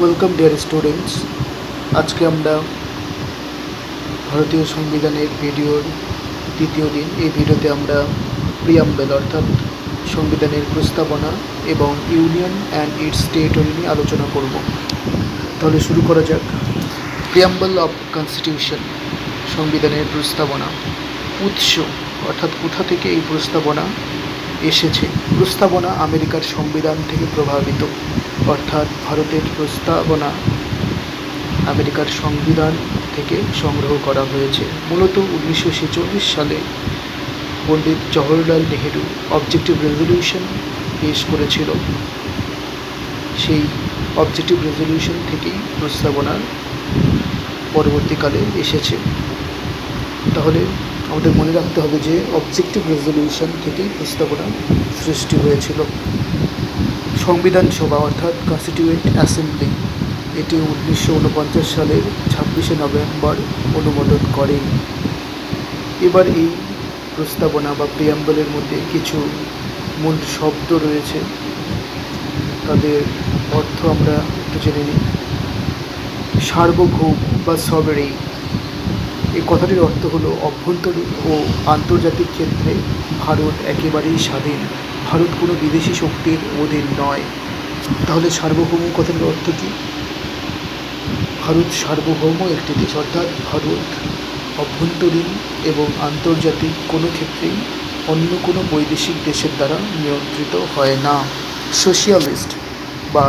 Welcome dear students আজকে আমরা ভারতীয় সংবিধানের ভিডিওর দ্বিতীয় দিন। এই ভিডিওতে আমরা প্রিয়াম্বেল অর্থাৎ সংবিধানের প্রস্তাবনা এবং ইউনিয়ন অ্যান্ড ইটস টেরিটরি নিয়ে আলোচনা করব। তাহলে শুরু করা যাক। প্রিয়াম্বল অফ কনস্টিটিউশন সংবিধানের প্রস্তাবনা। উৎস, অর্থাৎ কোথা থেকে এই প্রস্তাবনা এসেছে। প্রস্তাবনা আমেরিকার সংবিধান থেকে প্রভাবিত, অর্থাৎ ভারতের প্রস্তাবনা আমেরিকার সংবিধান থেকে সংগ্রহ করা হয়েছে। মূলত উনিশশো ছেচল্লিশ সালে পণ্ডিত জওহরলাল নেহেরু অবজেক্টিভ রেজলিউশন পেশ করেছিল। সেই অবজেক্টিভ রেজলিউশন থেকেই প্রস্তাবনার পরবর্তীকালে এসেছে। তাহলে আমাদের মনে রাখতে হবে যে অবজেক্টিভ রেজলিউশন থেকেই প্রস্তাবনা সৃষ্টি হয়েছিল। সংবিধান সভা অর্থাৎ কনস্টিটিউয়েন্ট অ্যাসেম্বলি এটি উনিশশো উনপঞ্চাশ সালের ছাব্বিশে নভেম্বর অনুমোদন করে। এবার এই প্রস্তাবনা বা প্রিয়াম্বলের মধ্যে কিছু মূল শব্দ রয়েছে। তাদের অর্থ আমরা একটু জেনে নিই। সার্বভৌম বা সবেরি এই কথাটির অর্থ হলো অভ্যন্তরীণ ও আন্তর্জাতিক ক্ষেত্রে ভারত একেবারেই স্বাধীন। ভারত কোনো বিদেশি শক্তির অধীন নয়। তাহলে সার্বভৌম কথাটির অর্থ কী? ভারত সার্বভৌম একটি দেশ, অর্থাৎ ভারত অভ্যন্তরীণ এবং আন্তর্জাতিক কোনো ক্ষেত্রেই অন্য কোনো বৈদেশিক দেশের দ্বারা নিয়ন্ত্রিত হয় না। সোশিয়ালিস্ট বা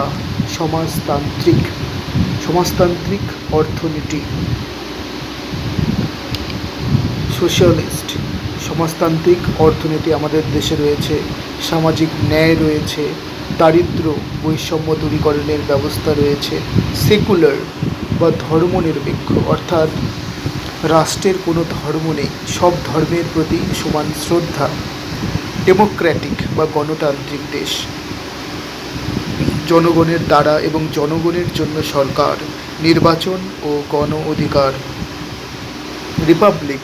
সমাজতান্ত্রিক সমাজতান্ত্রিক অর্থনীতি সোশ্যালিস্ট, সমাজতান্ত্রিক অর্থনীতি আমাদের দেশে রয়েছে, সামাজিক ন্যায় রয়েছে দারিদ্র বৈষম্য দূরীকরণের ব্যবস্থা রয়েছে, সেকুলার বা ধর্মনিরপেক্ষ, অর্থাৎ রাষ্ট্রের কোনো ধর্ম নেই, সব ধর্মের প্রতি সমান শ্রদ্ধা, ডেমোক্র্যাটিক বা গণতান্ত্রিক দেশ। জনগণের দ্বারা এবং জনগণের জন্য সরকার, নির্বাচন ও গণ অধিকার, রিপাবলিক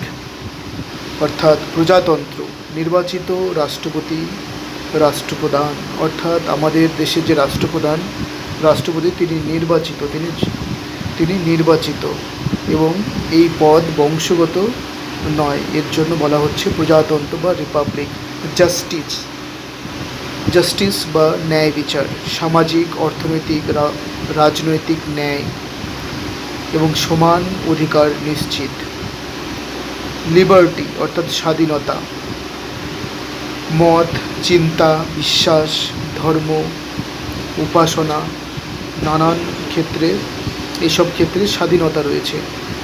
অর্থাৎ প্রজাতন্ত্র, নির্বাচিত রাষ্ট্রপতি, রাষ্ট্রপ্রধান, অর্থাৎ আমাদের দেশের যে রাষ্ট্রপ্রধান, রাষ্ট্রপতি তিনি নির্বাচিত, তিনি তিনি নির্বাচিত এবং এই পদ বংশগত নয়। এর জন্য বলা হচ্ছে প্রজাতন্ত্র বা রিপাবলিক জাস্টিস। জাস্টিস বা ন্যায় বিচার, সামাজিক, অর্থনৈতিক রাজনৈতিক ন্যায় এবং সমান অধিকার নিশ্চিত। লিবার্টি অর্থাৎ স্বাধীনতা। মত, চিন্তা, বিশ্বাস, ধর্ম, উপাসনা, নানান ক্ষেত্রে, এসব ক্ষেত্রে স্বাধীনতা রয়েছে।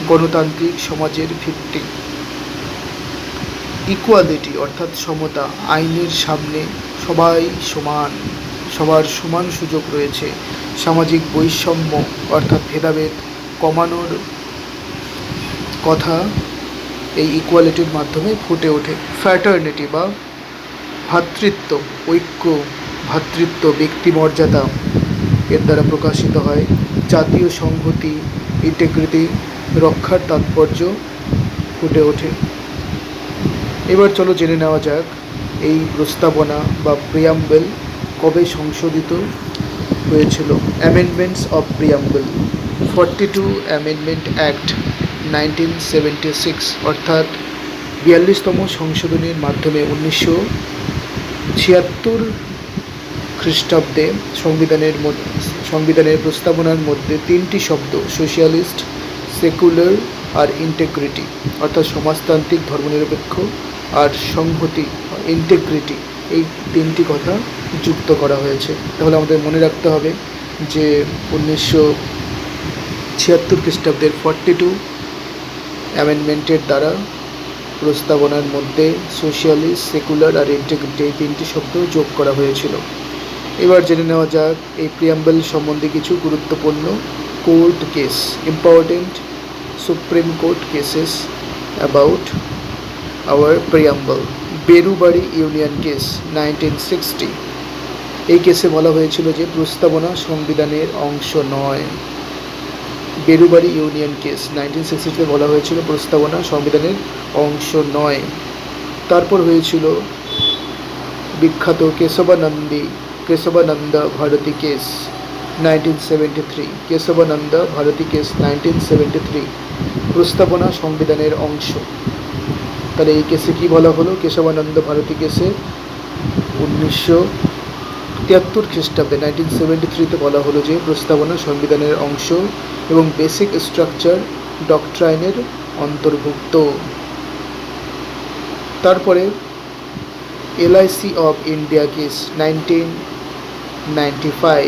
গণতান্ত্রিক সমাজের ভিত্তি। ইকুয়ালিটি অর্থাৎ সমতা, আইনের সামনে সবাই সমান, সবার সমান সুযোগ রয়েছে। সামাজিক বৈষম্য, অর্থাৎ ভেদাভেদ কমানোর কথা এই ইকুয়ালিটির মাধ্যমে ফুটে ওঠে। ফ্র্যাটার্নিটি বা ভাতৃত্ব, ঐক্য ভ্রাতৃত্ব ব্যক্তিমর্যাদা এর দ্বারা প্রকাশিত হয়। জাতীয় সংহতি ইন্টেগ্রিটি রক্ষার তাৎপর্য ফুটে ওঠে। এবার চলো জেনে নেওয়া যাক এই প্রস্তাবনা বা প্রিয়াম্বেল কবে সংশোধিত হয়েছিল? Amendments of preamble forty two amendment act nineteen seventy six অর্থাৎ বিয়াল্লিশতম সংশোধনীর মাধ্যমে উনিশশো ছিয়াত্তর খ্রিস্টাব্দে সংবিধানের সংবিধানের প্রস্তাবনার মধ্যে তিনটি শব্দ, সোশ্যালিস্ট, সেকুলার আর ইন্টেগ্রিটি, অর্থাৎ সমাজতান্ত্রিক, ধর্মনিরপেক্ষ আর সংহতি, ইন্টেগ্রিটি, এই তিনটি কথা যুক্ত করা হয়েছে। তাহলে আমাদের মনে রাখতে হবে যে উনিশশো ছিয়াত্তর খ্রিস্টাব্দের ফর্টি টু অ্যামেন্ডমেন্টের দ্বারা প্রস্তাবনার মধ্যে সোশিয়ালিস্ট সেকুলার আর ইন্টেগ্রিটি এই তিনটি শব্দ যোগ করা হয়েছিল। এবার জেনে নেওয়া যাক এই প্রিয়াম্বেল সম্বন্ধে কিছু গুরুত্বপূর্ণ court case important supreme court cases about our preamble Berubari union case nineteen sixty এই কেসে বলা হয়েছিল যে প্রস্তাবনা সংবিধানের অংশ নয়। বেরুবাড়ি ইউনিয়ন কেস নাইনটিন সিক্সটিতে বলা হয়েছিল প্রস্তাবনা সংবিধানের অংশ নয়। তারপর হয়েছিল বিখ্যাত কেশবানন্দী, Kesavananda Bharati case nineteen seventy three Kesavananda Bharati case nineteen seventy three প্রস্তাবনা সংবিধানের অংশ। তাহলে এই কেসে কী বলা হলো? কেশবানন্দ ভারতী কেসে উনিশশো তিয়াত্তর খ্রিস্টাব্দে নাইনটিন সেভেন্টি থ্রিতে বলা হলো যে প্রস্তাবনা সংবিধানের অংশ এবং বেসিক স্ট্রাকচার ডকট্রাইনের অন্তর্ভুক্ত। তারপরে LIC of India case nineteen ninety five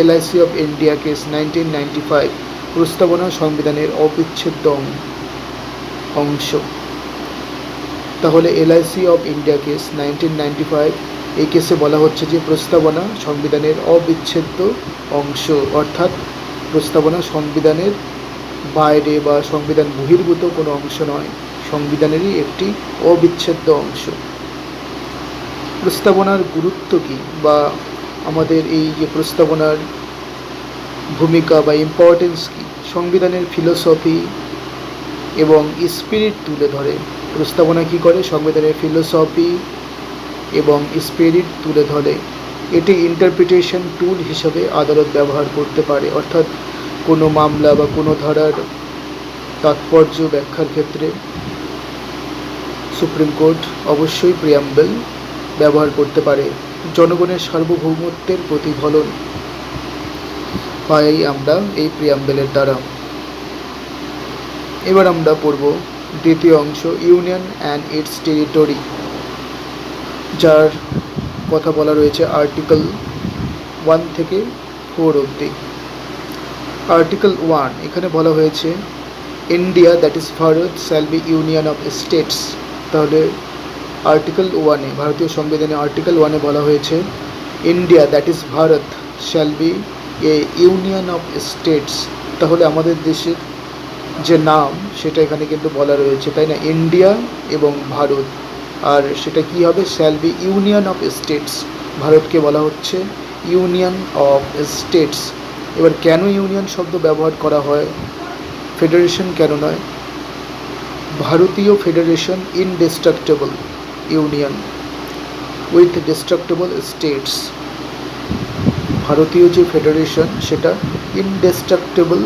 LIC of India case nineteen ninety five প্রস্তাবনা সংবিধানের অবিচ্ছেদ্য অংশ। তাহলে LIC of India case nineteen ninety five এই কেসে বলা হচ্ছে যে প্রস্তাবনা সংবিধানের অবিচ্ছেদ্য অংশ, অর্থাৎ প্রস্তাবনা সংবিধানের বাইরে বা সংবিধান বহির্ভূত কোনো অংশ নয়, সংবিধানেরই একটি অবিচ্ছেদ্য অংশ। প্রস্তাবনার গুরুত্ব কী বা আমাদের এই যে প্রস্তাবনার ভূমিকা বা ইম্পর্টেন্স কী? সংবিধানের ফিলোসফি এবং স্পিরিট তুলে ধরে। প্রস্তাবনা কী করে? সংবিধানের ফিলোসফি এবং স্পিরিট তুলে ধরে। এটি ইন্টারপ্রিটেশন টুল হিসাবে আদালত ব্যবহার করতে পারে, অর্থাৎ কোনো মামলা বা কোনো ধারার তাৎপর্য ব্যাখ্যার ক্ষেত্রে। সুপ্রিম কোর্ট অবশ্যই প্রিয়াম্বেল ব্যবহার করতে পারে। জনগণের সার্বভৌমত্বের প্রতিফলন পাই আমরা এই প্রিয়াম্বেলের দ্বারা। এবার আমরা পড়ব দ্বিতীয় অংশ ইউনিয়ন অ্যান্ড ইটস টেরিটরি যার কথা বলা রয়েছে আর্টিকেল ওয়ান থেকে ফোর অবধি। আর্টিকেল ওয়ান, এখানে বলা হয়েছে, India that is Bharat shall be union of states. তাহলে আর্টিকেল ওয়ানে ভারতীয় সংবিধানে আর্টিকেল ওয়ানে বলা হয়েছে, India that is Bharat shall be a union of states. তাহলে আমাদের দেশের যে নাম, সেটা এখানে কিন্তু বলা রয়েছে, তাই না? ইন্ডিয়া এবং ভারত। আর সেটা কি হবে? Shall be union of states ভারতকে বলা হচ্ছে। ইউনিয়ন অফ স্টেটস এবার কেন ইউনিয়ন শব্দ ব্যবহার করা হয়? ফেডারেশন কেন নয়? ভারতীয় federation indestructible union with destructible states ভারতীয় যে ফেডারেশন সেটা indestructible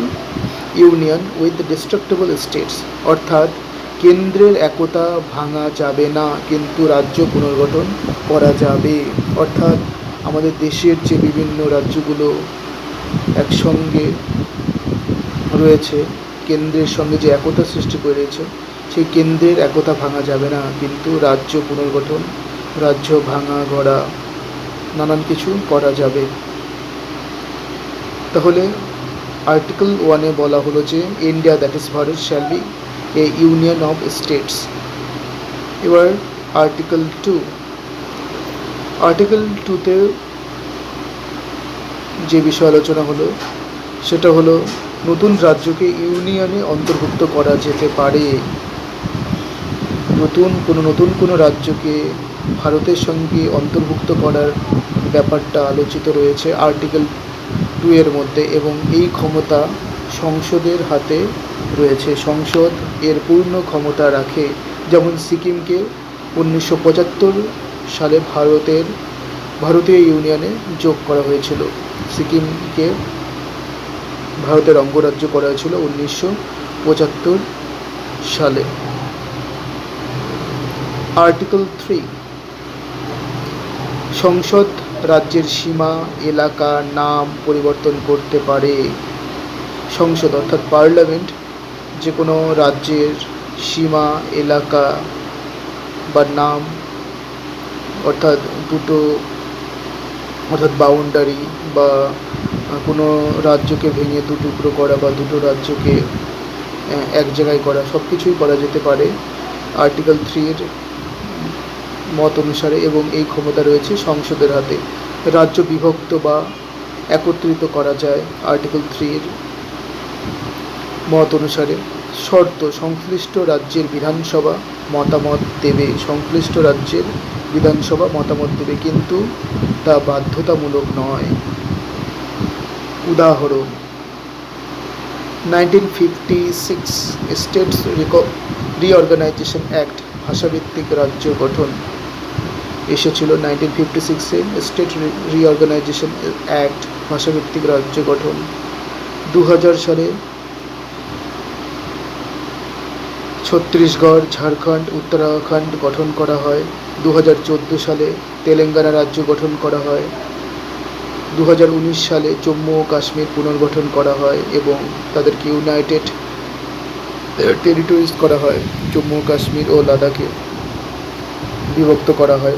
union with destructible states অর্থাৎ কেন্দ্রের একতা ভাঙা যাবে না, কিন্তু রাজ্য পুনর্গঠন করা যাবে। অর্থাৎ আমাদের দেশের যে বিভিন্ন রাজ্যগুলো একসঙ্গে রয়েছে, কেন্দ্রের সঙ্গে যে একতা সৃষ্টি করেছে, সেই কেন্দ্রের একতা ভাঙা যাবে না, কিন্তু রাজ্য পুনর্গঠন, রাজ্য ভাঙা গড়া, নানান কিছু করা যাবে। তাহলে আর্টিকেল ওয়ানে বলা হলো যে, India that is Bharat shall be a union of states এবার আর্টিকেল টু আর্টিকেল টুতে যে বিষয় আলোচনা হলো, সেটা হলো নতুন রাজ্যকে ইউনিয়নে অন্তর্ভুক্ত করা যেতে পারে। নতুন কোনো নতুন কোনো রাজ্যকে ভারতের সঙ্গে অন্তর্ভুক্ত করার ব্যাপারটা আলোচিত রয়েছে আর্টিকেল টু এর মধ্যে এবং এই ক্ষমতা সংসদের হাতে রয়েছে সংসদ এর পূর্ণ ক্ষমতা রাখে। যেমন সিকিমকে উনিশশো পঁচাত্তর সালে ভারতের, ভারতীয় ইউনিয়নে যোগ করা হয়েছিল। সিকিমকে ভারতের অঙ্গরাজ্য করা হয়েছিল উনিশশো পঁচাত্তর সালে। আর্টিকেল থ্রি, সংসদ রাজ্যের সীমা, এলাকা, নাম পরিবর্তন করতে পারে। সংসদ অর্থাৎ পার্লামেন্ট যে কোনো রাজ্যের সীমা, এলাকা বা নাম, অর্থাৎ দুটো, অর্থাৎ বাউন্ডারি বা কোনো রাজ্যকে ভেঙে দু টুকরো করা বা দুটো রাজ্যকে এক জায়গায় করা সব কিছুই করা যেতে পারে। আর্টিকেল থ্রির মত অনুসারে এবং এই ক্ষমতা রয়েছে সংসদের হাতে। রাজ্য বিভক্ত বা একত্রিত করা যায়। আর্টিকেল থ্রির মত অনুসারে শর্ত সংশ্লিষ্ট রাজ্যের বিধানসভা মতামত দেবে। সংশ্লিষ্ট রাজ্যের বিধানসভা মতামত দেবে কিন্তু তা বাধ্যতামূলক নয়। উদাহরণ nineteen fifty six states reorganisation act ভাষাভিত্তিক রাজ্য গঠন। এসেছিল নাইনটিন ফিফটি সিক্সে স্টেট রিঅর্গানাইজেশন অ্যাক্ট ভাষাভিত্তিক রাজ্য গঠন। দু হাজার সালে ছত্তিশগড়, ঝাড়খণ্ড, উত্তরাখণ্ড গঠন করা হয়। দু হাজার চোদ্দ সালে তেলেঙ্গানা রাজ্য গঠন করা হয়। দু হাজার উনিশ সালে জম্মু ও কাশ্মীর পুনর্গঠন করা হয় এবং তাদেরকে ইউনাইটেড টেরিটরিজ করা হয়, জম্মু কাশ্মীর ও লাদাখে বিভক্ত করা হয়।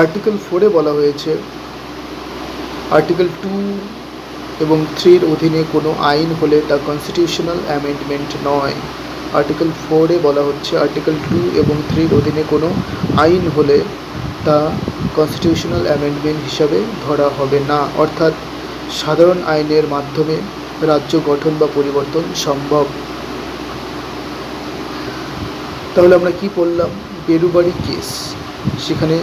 আর্টিকেল ফোরে বলা হয়েছে, আর্টিকেল টু এবং থ্রির অধীনে কোনো আইন হলে তা কনস্টিটিউশনাল অ্যামেন্ডমেন্ট নয়। আর্টিকেল ফোরে বলা হচ্ছে আর্টিকেল টু এবং থ্রির অধীনে কোনো আইন হলে তা কনস্টিটিউশনাল অ্যামেন্ডমেন্ট হিসাবে ধরা হবে না। অর্থাৎ সাধারণ আইনের মাধ্যমে রাজ্য গঠন বা পরিবর্তন সম্ভব। তাহলে আমরা কি পড়লাম? বেরুবাড়ি কেস। সেখানে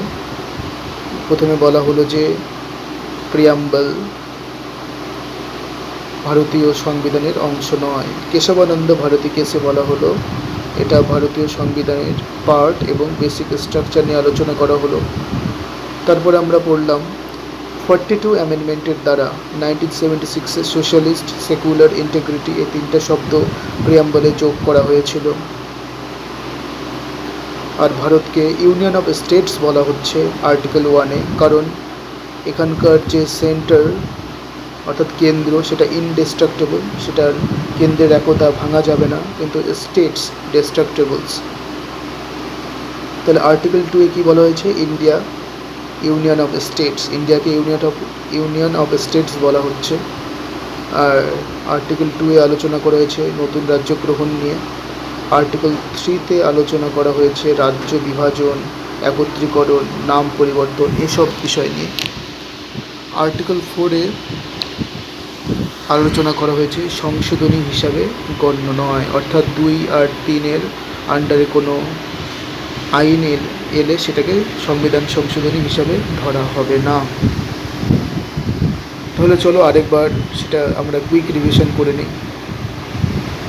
প্রথমে বলা হলো যে প্রিয়াম্বল ভারতীয় সংবিধানের অংশ নয়। কেশবানন্দ ভারতী কেসে বলা হলো, এটা ভারতীয় সংবিধানের পার্ট এবং বেসিক স্ট্রাকচার নিয়ে আলোচনা করা হলো। তারপর আমরা পড়লাম ফর্টি টু অ্যামেন্ডমেন্টের দ্বারা নাইনটিন সেভেন্টি সিক্সে সোশ্যালিস্ট সেকুলার ইন্টিগ্রিটি এই তিনটা শব্দ প্রিয়াম্বলে যোগ করা হয়েছিল। আর ভারতকে ইউনিয়ন অফ স্টেটস বলা হচ্ছে আর্টিকেল ওয়ানে কারণ এখানকার যে সেন্টার অর্থাৎ কেন্দ্র, সেটা ইনডেস্ট্রাক্টেবল সেটার কেন্দ্রের একতা ভাঙা যাবে না, কিন্তু স্টেটস ডেস্ট্রাক্টেবলস তাহলে আর্টিকেল টুয়ে কী বলা হয়েছে? ইন্ডিয়া ইউনিয়ন অফ স্টেটস ইন্ডিয়াকে union of union of states বলা হচ্ছে। আর আর্টিকেল টুয়ে আলোচনা করা হয়েছে নতুন রাজ্য গ্রহণ নিয়ে। আর্টিকেল থ্রিতে আলোচনা করা হয়েছে রাজ্য বিভাজন, একত্রীকরণ, নাম পরিবর্তন, এসব বিষয় নিয়ে। আর্টিকেল ফোরে আলোচনা করা হয়েছে সংশোধনী হিসাবে গণ্য নয়। অর্থাৎ দুই আর তিনের আন্ডারে কোনো আইন এলে সেটাকে সংবিধান সংশোধনী হিসাবে ধরা হবে না। তাহলে চলো আরেকবার সেটা আমরা কুইক রিভিশন করে নিই।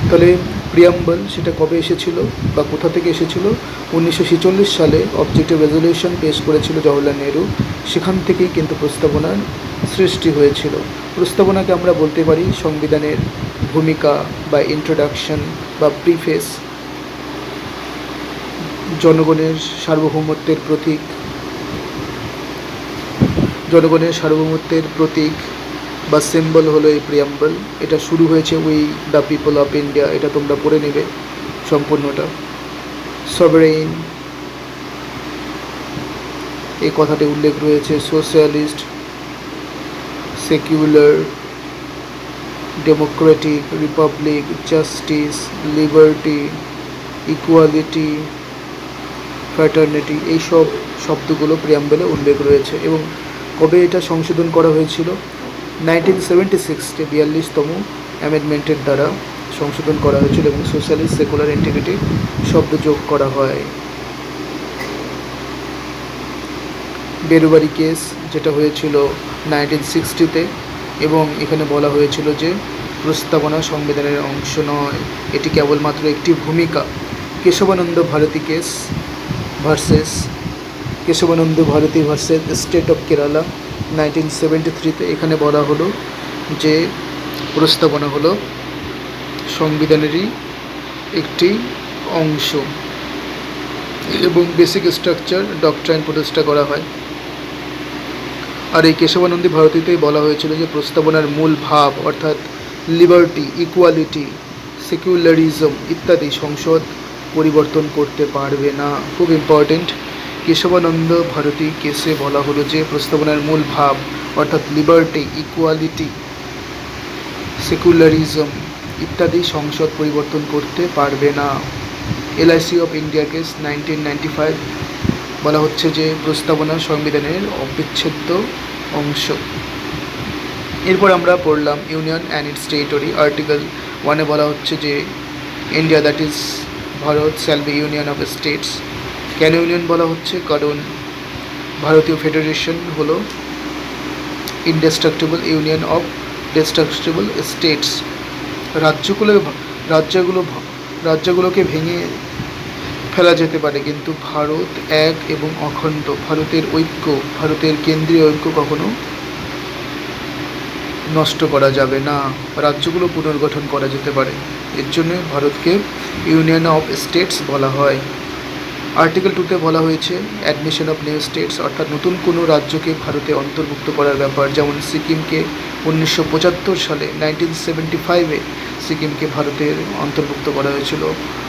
তাহলে প্রিয়াম্বল সেটা কবে এসেছিল বা কোথা থেকে এসেছিল? উনিশশো ছেচল্লিশ সালে অবজেক্টিভ রেজলিউশন পেশ করেছিল জওহরলাল নেহরু। সেখান থেকেই কিন্তু প্রস্তাবনার সৃষ্টি হয়েছিল। প্রস্তাবনাকে আমরা বলতে পারি সংবিধানের ভূমিকা বা ইন্ট্রোডাকশন বা প্রিফেস জনগণের সার্বভৌমত্বের প্রতীক। জনগণের সার্বভৌমত্বের প্রতীক বা সিম্বল হলো এই প্রিয়াম্বল এটা শুরু হয়েছে we the people of India এটা তোমরা পড়ে নেবে সম্পূর্ণটা। সবরেইন এই কথাটি উল্লেখ রয়েছে socialist secular democratic republic justice liberty equality fraternity এইসব শব্দগুলো প্রিয়াম্বলে উল্লেখ রয়েছে। এবং কবে এটা সংশোধন করা হয়েছিল? নাইনটিন সেভেন্টি সিক্সটি বিয়াল্লিশতম অ্যামেন্ডমেন্টের দ্বারা সংশোধন করা হয়েছিল এবং সোশ্যালিস্ট সেকুলার ইন্টিগ্রিটি শব্দ যোগ করা হয়। বেরুবারি কেস যেটা হয়েছিল নাইনটিন সিক্সটিতে এবং এখানে বলা হয়েছিল যে প্রস্তাবনা সংবিধানের অংশ নয়। এটি কেবলমাত্র একটি ভূমিকা। Kesavananda Bharati case versus Kesavananda Bharati versus state of Kerala nineteen seventy থ্রিতে এখানে বলা হলো যে প্রস্তাবনা হলো সংবিধানেরই একটি অংশ এবং বেসিক স্ট্রাকচার ডকট্রাইন প্রতিষ্ঠা করা হয়। আর এই কেশবানন্দী ভারতীতেই বলা হয়েছিল যে প্রস্তাবনার মূল ভাব, অর্থাৎ লিবার্টি ইকুয়ালিটি সেকুলারিজম ইত্যাদি সংসদ পরিবর্তন করতে পারবে না। খুব ইম্পর্টেন্ট কেশবানন্দ ভারতী কেসে বলা হলো যে প্রস্তাবনার মূল ভাব, অর্থাৎ লিবার্টি ইকুয়ালিটি সেকুলারিজম ইত্যাদি সংসদ পরিবর্তন করতে পারবে না। LIC of India case nineteen ninety five বলা হচ্ছে যে প্রস্তাবনা সংবিধানের অবিচ্ছেদ্য অংশ। এরপর আমরা পড়লাম union and its territory article ওয়ানে বলা হচ্ছে যে India that is Bharat shall be union of states কেন ইউনিয়ন বলা হচ্ছে, কারণ ভারতীয় ফেডারেশন হলো indestructible union of destructible states রাজ্যগুলো রাজ্যগুলো রাজ্যগুলোকে ভেঙে ফেলা যেতে পারে, কিন্তু ভারত এক এবং অখণ্ড, ভারতের ঐক্য, ভারতের কেন্দ্রীয় ঐক্য কখনো নষ্ট করা যাবে না। রাজ্যগুলো পুনর্গঠন করা যেতে পারে। এর জন্য ভারতকে ইউনিয়ন অফ স্টেটস বলা হয়। আর্টিকেল টুতে বলা হয়েছে অ্যাডমিশন অফ নিউ স্টেটস অর্থাৎ নতুন কোনো রাজ্যকে ভারতে অন্তর্ভুক্ত করার ব্যাপার। যেমন সিকিমকে উনিশশো পঁচাত্তর সালে নাইনটিন সেভেন্টি ফাইভে সিকিমকে ভারতের অন্তর্ভুক্ত করা হয়েছিল।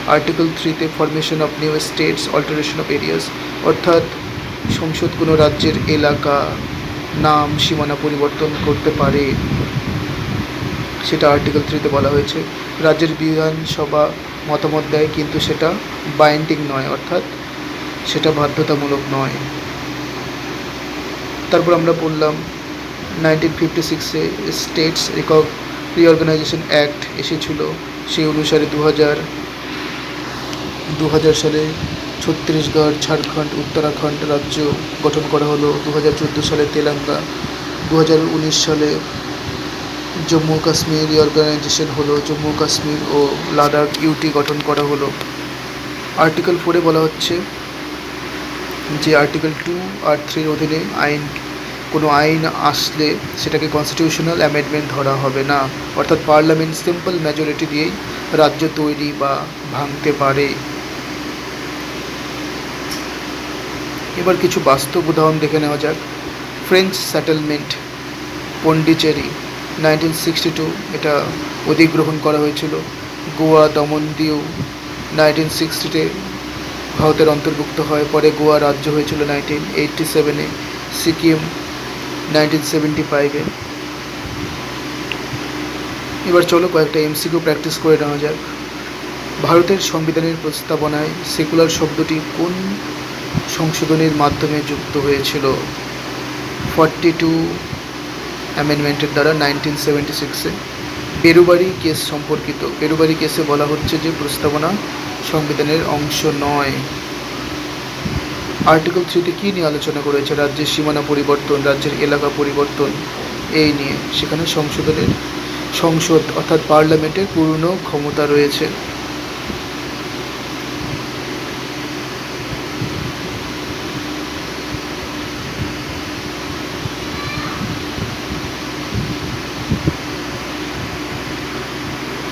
আর্টিকেল থ্রিতে formation of new states alteration of areas অর্থাৎ সংসদ কোনো রাজ্যের এলাকা, নাম, সীমানা পরিবর্তন করতে পারে। সেটা আর্টিকেল থ্রিতে বলা হয়েছে। রাজ্যের বিধানসভা মতামত দেয়, কিন্তু সেটা বাইন্ডিং নয়, অর্থাৎ সেটা বাধ্যতামূলক নয়। তারপর আমরা বললাম নাইনটিন ফিফটি সিক্সে স্টেটস রিকক রিঅর্গানাইজেশন অ্যাক্ট এসেছিল, সেই অনুসারে দু হাজার দু হাজার সালে ছত্তিশগড়, ঝাড়খণ্ড, উত্তরাখণ্ড রাজ্য গঠন করা হলো দু হাজার চোদ্দ সালে তেলেঙ্গা দু হাজার উনিশ সালে জম্মু কাশ্মীর রিঅর্গানাইজেশন হলো, জম্মু কাশ্মীর ও লাদাখ ইউটি গঠন করা হলো। আর্টিকেল ফোরে বলা হচ্ছে যে আর্টিকেল টু আর থ্রির অধীনে আইন, কোনো আইন আসলে সেটাকে কনস্টিটিউশনাল অ্যামেন্ডমেন্ট ধরা হবে না। অর্থাৎ পার্লামেন্ট সিম্পল মেজরিটি দিয়েই রাজ্য তৈরি বা ভাঙতে পারে। এবার কিছু বাস্তব উদাহরণ দেখে নেওয়া যাক। French settlement Pondicherry nineteen sixty two এটা অধিগ্রহণ করা হয়েছিল। গোয়া দমনদিউ নাইনটিন সিক্সটিতে ভারতের অন্তর্ভুক্ত হয়। পরে গোয়া রাজ্য হয়েছিল নাইনটিন এইটটি সেভেনে, সিকিম নাইনটিন সেভেন্টি ফাইভে। এবার চলো কয়েকটা এমসিকিউ প্র্যাকটিস করে নেওয়া যাক। ভারতের সংবিধানের প্রস্তাবনায় সেকুলার শব্দটি কোন সংশোধনের মাধ্যমে যুক্ত হয়েছিল? ফর্টি টু অ্যামেন্ডমেন্টের দ্বারা নাইনটিন সেভেন্টি সিক্সে বেরুবারি কেস সম্পর্কিত বেরুবারি কেসে বলা হচ্ছে যে প্রস্তাবনা সংবিধানের অংশ নয়। আর্টিকেল থ্রিতে কী নিয়ে আলোচনা করেছে রাজ্যের সীমানা পরিবর্তন, রাজ্যের এলাকা পরিবর্তন? এই নিয়ে। সেখানে সংশোধনের, সংসদ অর্থাৎ পার্লামেন্টের পূর্ণ ক্ষমতা রয়েছে।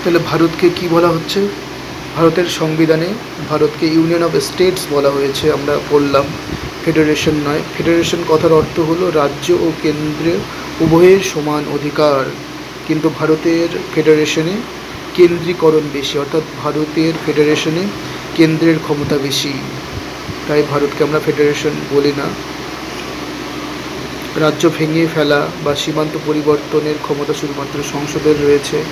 তাহলে ভারতকে কি বলা হচ্ছে? ভারতের সংবিধানে ভারতকে ইউনিয়ন অফ স্টেটস বলা হয়েছে, আমরা বললাম। ফেডারেশন নয়। ফেডারেশন কথার অর্থ হলো রাজ্য ও কেন্দ্রে উভয়ের সমান অধিকার। কিন্তু ভারতের ফেডারেশনে কেন্দ্রীকরণ বেশি, অর্থাৎ ভারতের ফেডারেশনে কেন্দ্রের ক্ষমতা বেশি। তাই ভারতকে আমরা ফেডারেশন বলি না। রাজ্য ভেঙে ফেলা বা সীমান্ত পরিবর্তনের ক্ষমতা শুধুমাত্র সংসদের রয়েছে।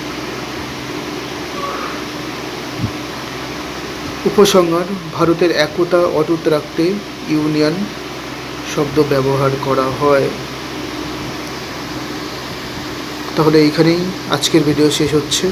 উপসংহার, ভারতের একতা, অটুট রাখতে ইউনিয়ন শব্দ ব্যবহার করা হয়। তাহলে এইখানেই আজকের ভিডিও শেষ হচ্ছে।